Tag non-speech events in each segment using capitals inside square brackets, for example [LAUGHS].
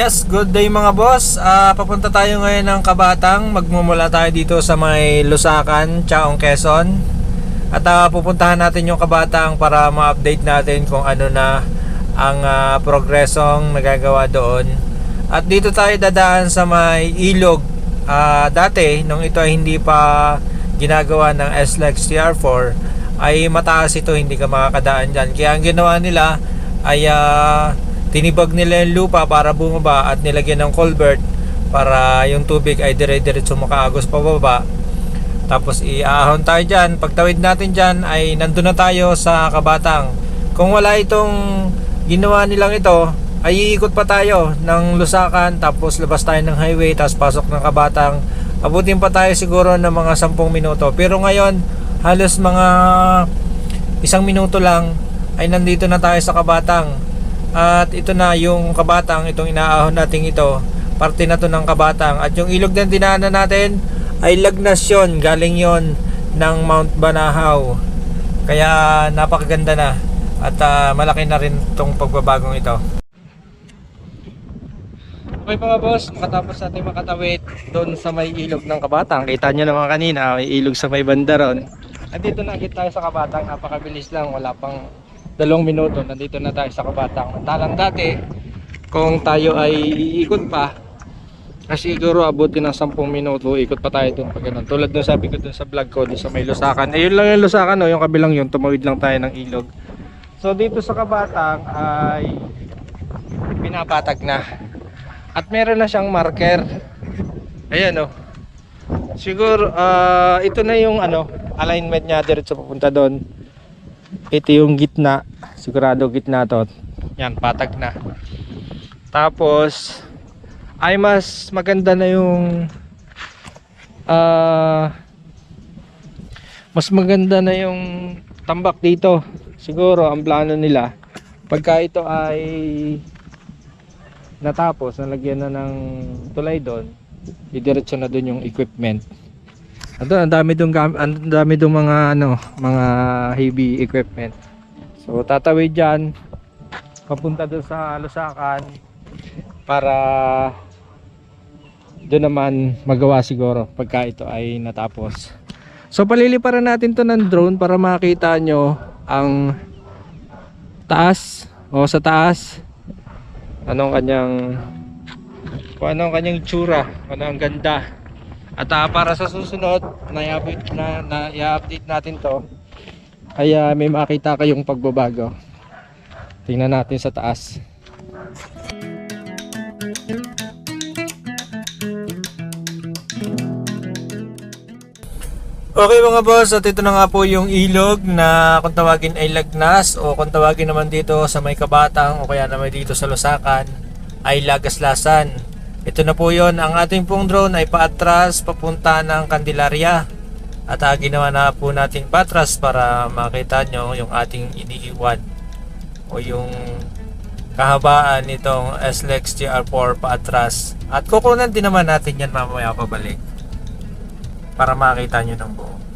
Yes, good day mga boss. Ah, papunta tayo ngayon ng Kabatang. Magmumula tayo dito sa may Lusakan, Chaong Quezon. At ah, pupuntahan natin yung Kabatang para ma-update natin kung ano na ang ah, progresong nagagawa doon. At dito tayo dadaan sa may ilog. Ah, dati, nung ito ay hindi pa ginagawa ng SLEX TR4, ay mataas ito, hindi ka makakadaan dyan. Kaya ang ginawa nila ay ah, tinibag nila yung lupa para bumaba at nilagyan ng culvert para yung tubig ay dire-diretso makaagos pababa. Tapos iahon tayo dyan. Pagtawid natin dyan ay nandun na tayo sa Kabatang. Kung wala itong ginawa nilang ito ay iikot pa tayo ng Lusakan tapos labas tayo ng highway tapos pasok ng Kabatang. Abutin pa tayo siguro ng mga 10 minuto. Pero ngayon halos mga isang minuto lang ay nandito na tayo sa Kabatang at ito na yung kabatang, itong inaahon natin ito. Parte na to ng kabatang. At yung ilog na dinaanan natin ay Lagnas yun. Galing yon ng Mount Banahaw. Kaya napakaganda na. At ah, malaki na rin itong pagbabagong ito. Okay mga boss, matapos natin makatawid doon sa may ilog ng Kabatang. Kita nyo naman kanina, may ilog sa may banda ron. At dito na kita tayo sa Kabatang, napakabilis lang, wala pang dalawang minuto, nandito na tayo sa Kabatang. Talang dati, kung tayo ay iikot pa, kasi siguro abutin ng 10 minuto, ikot pa tayo doon pag ganun. Tulad nung sabi ko doon sa vlog ko, doon sa may Lusakan. Ayun lang yung Lusakan, no? yung kabilang yun, tumawid lang tayo ng ilog. So dito sa Kabatang ay pinapatag na. At meron na siyang marker. Ayan oh. Siguro ah, ito na yung ano, alignment niya diretso papunta doon. Ito yung gitna. Sigurado gitna to. Yan, patag na. Tapos ay mas maganda na yung ah mas maganda na yung tambak dito. Siguro ang plano nila pagka ito ay natapos, nalagyan na ng tulay doon, idiretso na doon yung equipment. Ando, ang dami doon ang dami doon mga ano, mga heavy equipment. So tatawid diyan papunta doon sa Lusakan para doon naman magawa siguro pagka ito ay natapos. So paliliparan natin to ng drone para makita nyo ang taas o sa taas anong kanyang kung anong kanyang itsura kung ano ang ganda at ah, para sa susunod na i-update na, na i-update natin to ay ah, may makita kayong pagbabago. Tingnan natin sa taas. Okay mga boss, at ito na nga po yung ilog na kung tawagin ay Lagnas o kung tawagin naman dito sa may Kabatang o kaya naman dito sa Lusakan ay Lagaslasan. Ito na po yon ang ating pong drone ay paatras papunta ng Candelaria at uh, ginawa na po nating patras para makita nyo yung ating iniiwan o yung kahabaan nitong SLEX TR4 paatras at kukunan din naman natin yan mamaya pabalik para makita nyo ng buo.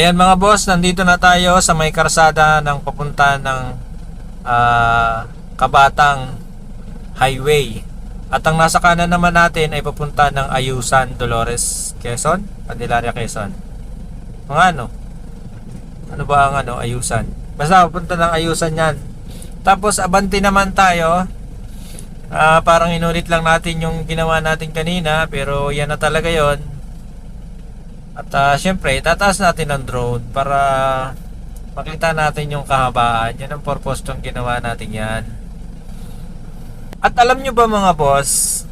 Ayan mga boss, nandito na tayo sa may karsada ng papunta ng ah, Kabatang Highway. At ang nasa kanan naman natin ay papunta ng Ayusan, Dolores, Quezon, Candelaria, Quezon. Mga ano? Ano ba ang ano, Ayusan? Basta papunta ng Ayusan yan. Tapos abanti naman tayo. Ah, parang inulit lang natin yung ginawa natin kanina pero yan na talaga yon at uh, syempre, tataas natin ang drone para makita natin yung kahabaan. Yan ang purpose ng ginawa natin yan. At alam nyo ba mga boss,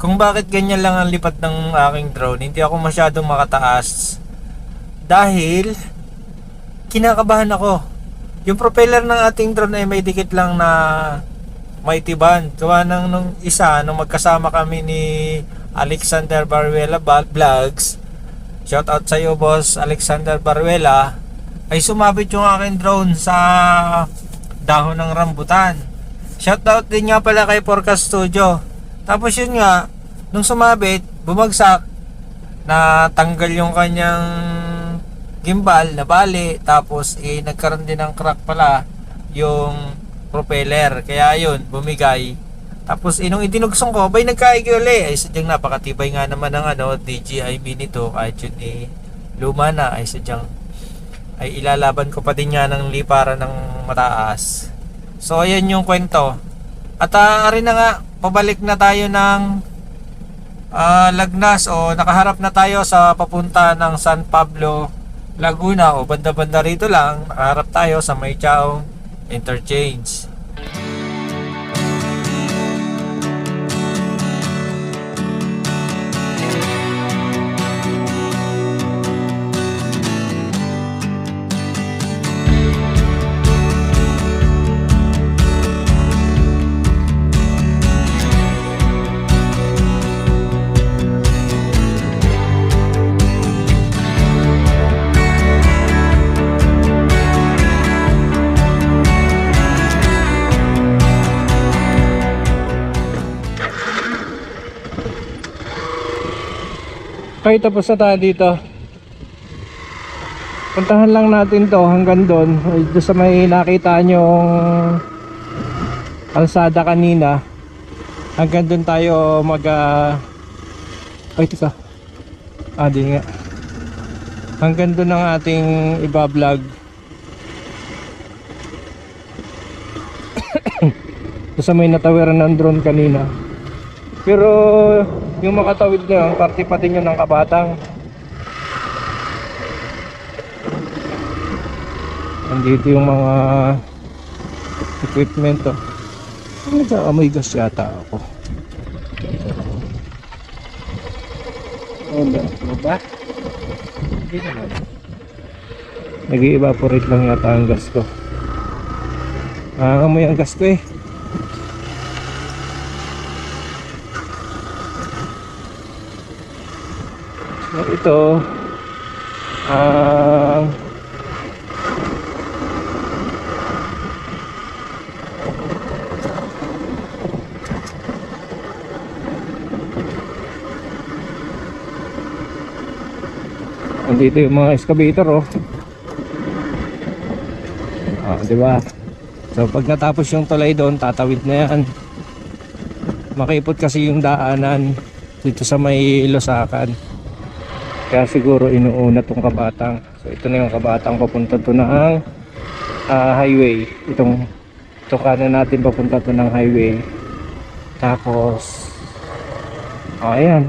kung bakit ganyan lang ang lipat ng aking drone, hindi ako masyadong makataas. Dahil, kinakabahan ako. Yung propeller ng ating drone ay may dikit lang na may tiban. Gawa ng nung isa, nung magkasama kami ni Alexander Baruela Ba- Vlogs, shout out sa iyo boss Alexander Baruela, ay sumabit yung aking drone sa dahon ng rambutan. Shout out din nga pala kay Forecast Studio. Tapos yun nga, nung sumabit, bumagsak, na tanggal yung kanyang gimbal na bali tapos eh nagkaroon din ng crack pala yung propeller kaya yun bumigay tapos inong itinugsong ko bay nagkaigi uli. Ay sadyang napakatibay nga naman ng ano DJI mini to kahit yun eh luma na. Ay sadyang ay ilalaban ko pa din nga ng liparan ng mataas. So ayan yung kwento. At uh, na nga pabalik na tayo ng ah, Lagnas o nakaharap na tayo sa papunta ng San Pablo Laguna o banda-banda rito lang nakaharap tayo sa May Interchange Okay, tapos na tayo dito. Puntahan lang natin to hanggang doon. Doon sa may nakita nyong kalsada kanina. Hanggang doon tayo mag... Uh... Ay, tika. Ah, di nga. Hanggang doon ang ating iba-vlog. Doon [COUGHS] sa may natawiran ng drone kanina. Pero yung makatawid parte pati yun ng kabatang. Nandito yung mga equipment to. Nagkakamoy gas yata ako. Ano ano ba? Hindi naman. Nag-evaporate lang yata ang gas ko. Nakakamoy ang gas ko eh. So, ito ang Andito yung mga excavator oh. Ah, di ba? So pag natapos yung tulay doon, tatawid na yan. Makipot kasi yung daanan dito sa may Losakan. Kaya siguro inuuna tong kabatang. So ito na yung kabatang papunta to ng ah, highway. Itong ito kanan natin papunta to ng highway. Tapos oh, ayan.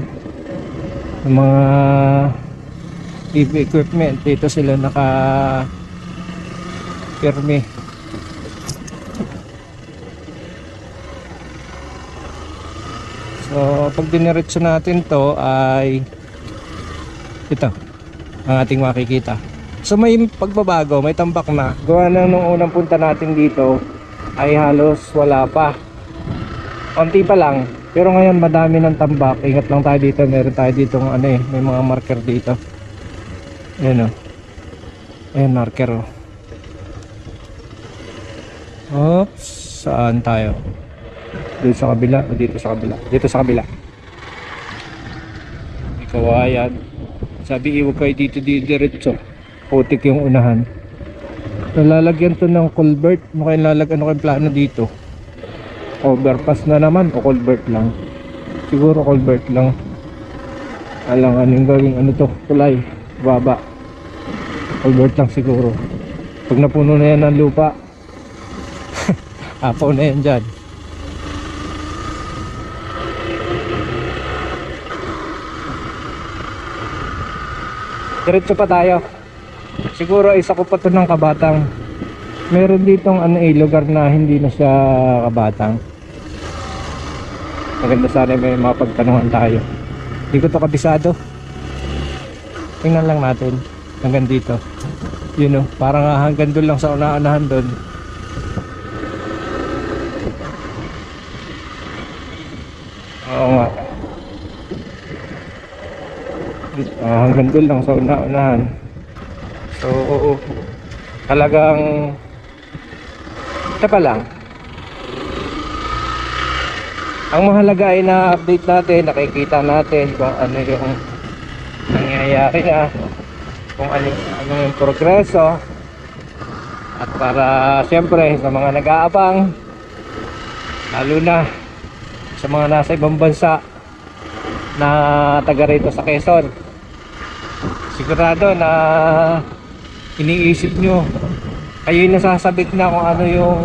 Yung mga TV equipment dito sila naka pirmi. So pag diniretso natin to ay ito ang ating makikita. So may pagbabago may tambak na. Gawa na nung unang punta natin dito ay halos wala pa. Konti pa lang pero ngayon madami ng tambak. Ingat lang tayo dito meron tayo dito ano eh may mga marker dito. Ayan o. Ayan marker o. Oops saan tayo? Dito sa kabila o dito sa kabila? Dito sa kabila. May kawayan sabi iwag kayo dito di diretso putik yung unahan. Nalalagyan to ng culvert. Mukhang lalagyan ano kayong plano dito? Overpass na naman o culvert lang? Siguro culvert lang. Alang anong gawing ano to? Tulay. Baba. Culvert lang siguro. Pag napuno na yan ng lupa [LAUGHS] apaw na yan dyan Diretso pa tayo. Siguro isa ko pa to ng kabatang. Meron ditong ano eh, lugar na hindi na siya kabatang. Maganda sana may mapagtanungan tayo. Hindi ko to kabisado. Tingnan lang natin. Hanggang dito. Yun o. Parang hanggang doon lang sa una-unahan doon. Oo nga. Ah, hanggang lang sa una-unahan. So, oo. Talagang Teka lang. Ang mahalaga ay na-update natin, nakikita natin kung ano yung nangyayari na, kung ano, ano yung progreso. At para siyempre sa mga nag-aabang, lalo na sa mga nasa ibang bansa na taga rito sa Quezon. Sigurado na iniisip nyo. Kayo yung nasasabik na kung ano yung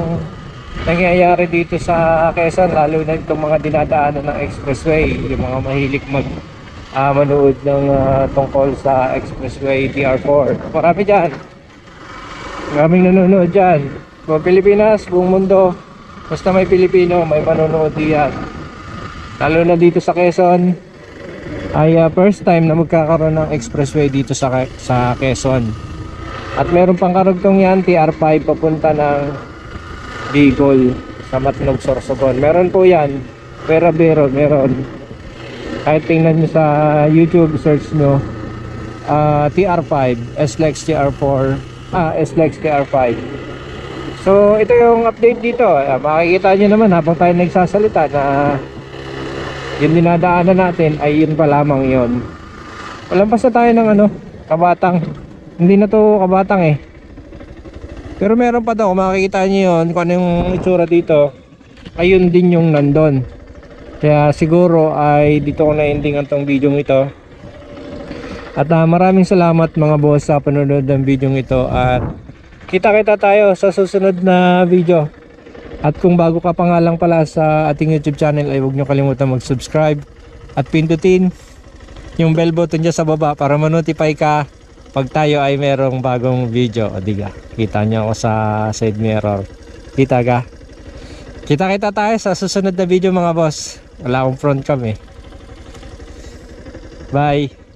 nangyayari dito sa Quezon lalo na itong mga dinadaanan ng expressway. Yung mga mahilig mag ah, manood ng ah, tungkol sa expressway DR4 marami dyan. Maraming nanonood dyan. Buong Pilipinas, buong mundo. Basta may Pilipino may manonood diyan. Lalo na dito sa Quezon ay ah, first time na magkakaroon ng expressway dito sa, sa Quezon at meron pang karugtong yan, TR5 papunta ng Bicol sa Matnog, Sorsogon. Meron po yan. Pero bero, meron. Kahit tingnan nyo sa YouTube, search nyo. ah, TR5, SLEX TR4, ah, SLEX TR5. So, ito yung update dito. Ah, makikita nyo naman habang tayo nagsasalita na yung dinadaanan natin ay yun pa lamang yun. Walang basta tayo ng ano, kabatang. Hindi na to kabatang eh. Pero meron pa daw, makikita nyo yun, kung ano yung itsura dito, ayun din yung nandun. Kaya siguro ay dito ko na-ending ang tong video ito. At ah, maraming salamat mga boss sa panonood ng video ito at kita-kita tayo sa susunod na video. At kung bago ka pa nga lang pala sa ating YouTube channel ay huwag nyo kalimutan mag-subscribe at pindutin yung bell button dyan sa baba para ma-notify ka pag tayo ay merong bagong video. O diga, kita nyo ako sa side mirror. Kita ka? Kita-kita tayo sa susunod na video mga boss. Wala akong front cam eh. Bye!